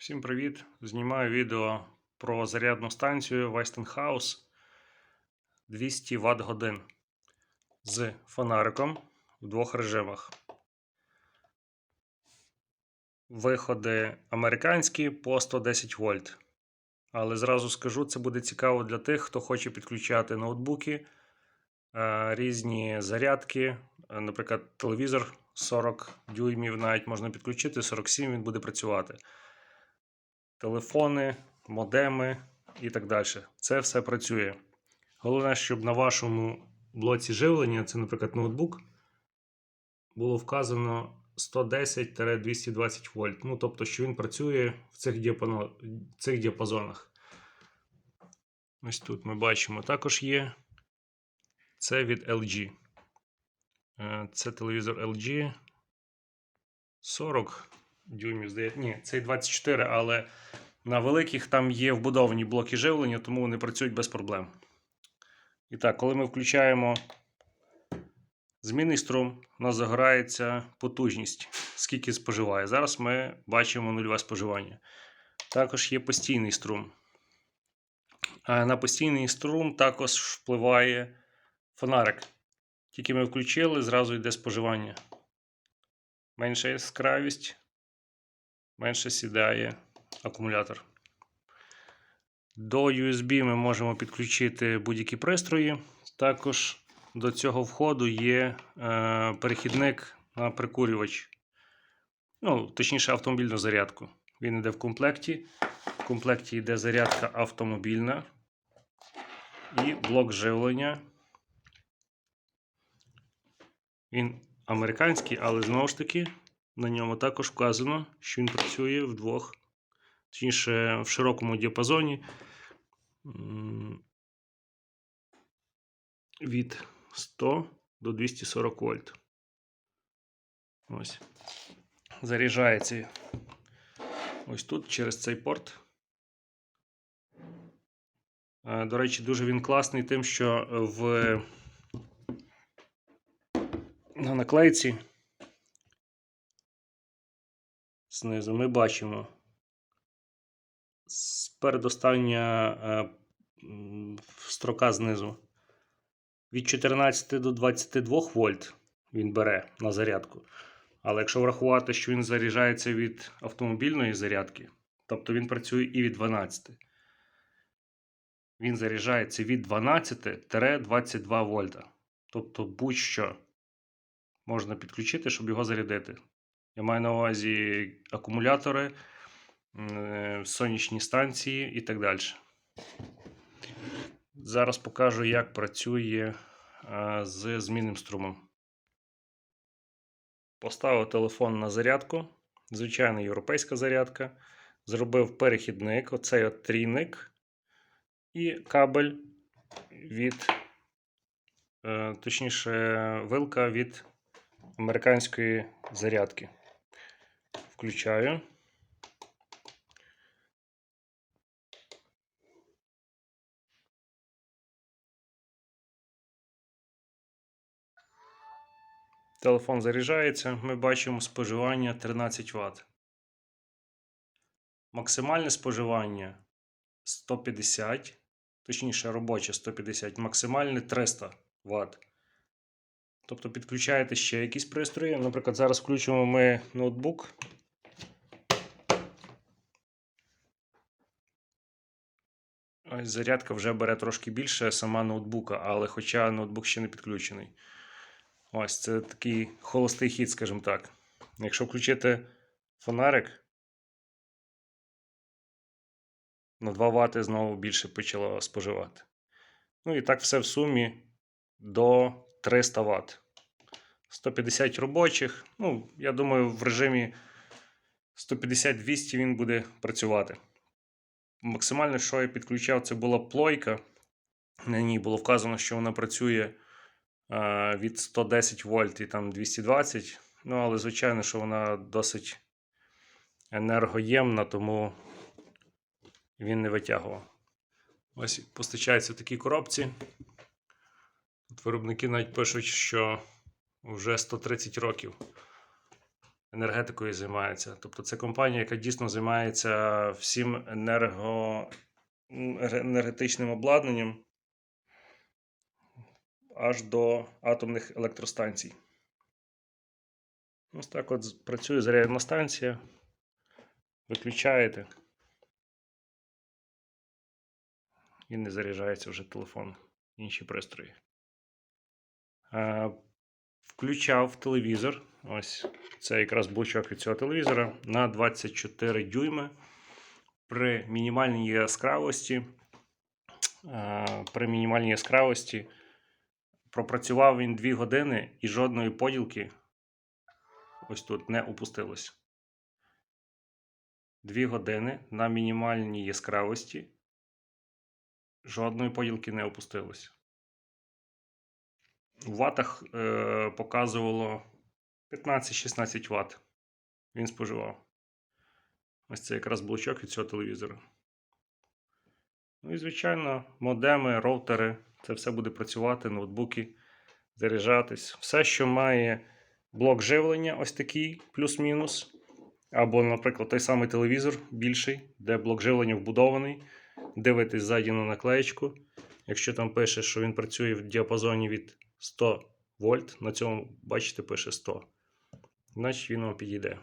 Всім привіт! Знімаю відео про зарядну станцію Westinghouse 200 Вт годин з фонариком в двох режимах. Виходи американські по 110 вольт. Але зразу скажу, це буде цікаво для тих, хто хоче підключати ноутбуки, е, різні зарядки, е, наприклад, телевізор 40 дюймів навіть можна підключити, 47 він буде працювати телефони, модеми і так далі. Це все працює. Головне, щоб на вашому блоці живлення, це, наприклад, ноутбук, було вказано 110-220 вольт. Ну, тобто, що він працює в цих, діапано... цих діапазонах. Ось тут ми бачимо, також є. Це від LG. Е, Це телевізор LG 40 дюймів, здається. Ні, цей 24, але на великих там є вбудовані блоки живлення, тому вони працюють без проблем. І так, коли ми включаємо змінний струм, у нас загорається потужність, скільки споживає. Зараз ми бачимо нульове споживання. Також є постійний струм. А на постійний струм також впливає фонарик. Тільки ми включили, зразу йде споживання. Менша яскравість, менше сідає акумулятор. До USB ми можемо підключити будь-які пристрої. Також до цього входу є е, перехідник на прикурювач. Ну, точніше, автомобільну зарядку. Він йде в комплекті. В комплекті йде зарядка автомобільна і блок живлення. Він американський, але знову ж таки на ньому також вказано, що він працює в точніше, в широкому діапазоні від 100 до 240 вольт. Ось. Заряджається ось тут через цей порт. Е, До речі, дуже він класний тим, що в на наклейці знизу ми бачимо передостання е, строка знизу. Від 14 до 22 вольт він бере на зарядку. Але якщо врахувати, що він заряджається від автомобільної зарядки, тобто він працює і від 12. Він заряджається від 12-22 вольта. Тобто будь-що можна підключити, щоб його зарядити. Я маю на увазі акумулятори, е, сонячні станції і так далі. Зараз покажу, як працює з змінним струмом. Поставив телефон на зарядку. Звичайна європейська зарядка. Зробив перехідник, оцей от трійник і кабель від, е, точніше, вилка від американської зарядки. Включаю. Телефон заряджається. Ми бачимо споживання 13 Вт. Максимальне споживання 150, точніше робоче 150, максимальне 300 Вт. Тобто підключаєте ще якісь пристрої. Наприклад, зараз включимо ми ноутбук. Зарядка вже бере трошки більше сама ноутбука, але хоча ноутбук ще не підключений. Ось це такий холостий хід, скажімо так. Якщо включити фонарик, на 2 Вт знову більше почало споживати. Ну і так все в сумі до 300 Вт. 150 робочих. Ну, я думаю, в режимі 150-200 він буде працювати. Максимально, що я підключав, це була плойка. На ній було вказано, що вона працює е, від 110 вольт і там 220. Ну, але, звичайно, що вона досить енергоємна, тому він не витягував. Ось постачається в такій коробці. Тут виробники навіть пишуть, що вже 130 років енергетикою займається. Тобто це компанія, яка дійсно займається всім енерго... енергетичним обладнанням аж до атомних електростанцій. Ось так от працює зарядна станція. Виключаєте. І не заряджається вже телефон, інші пристрої. Включав телевізор. Ось це якраз блочок від цього телевізора на 24 дюйми. При мінімальній яскравості. е, При мінімальній яскравості пропрацював він 2 години і жодної поділки ось тут не опустилось. 2 години на мінімальній яскравості. Жодної поділки не опустилось. У ватах е, показувало 15-16 Вт. Він споживав. Ось це якраз блочок від цього телевізора. Ну і, звичайно, модеми, роутери. Це все буде працювати, ноутбуки, заряджатись. Все, що має блок живлення, ось такий, плюс-мінус. Або, наприклад, той самий телевізор більший, де блок живлення вбудований. Дивитесь ззаді на наклеєчку. Якщо там пише, що він працює в діапазоні від 100 вольт, на цьому, бачите, пише 100. Значить він вам підійде.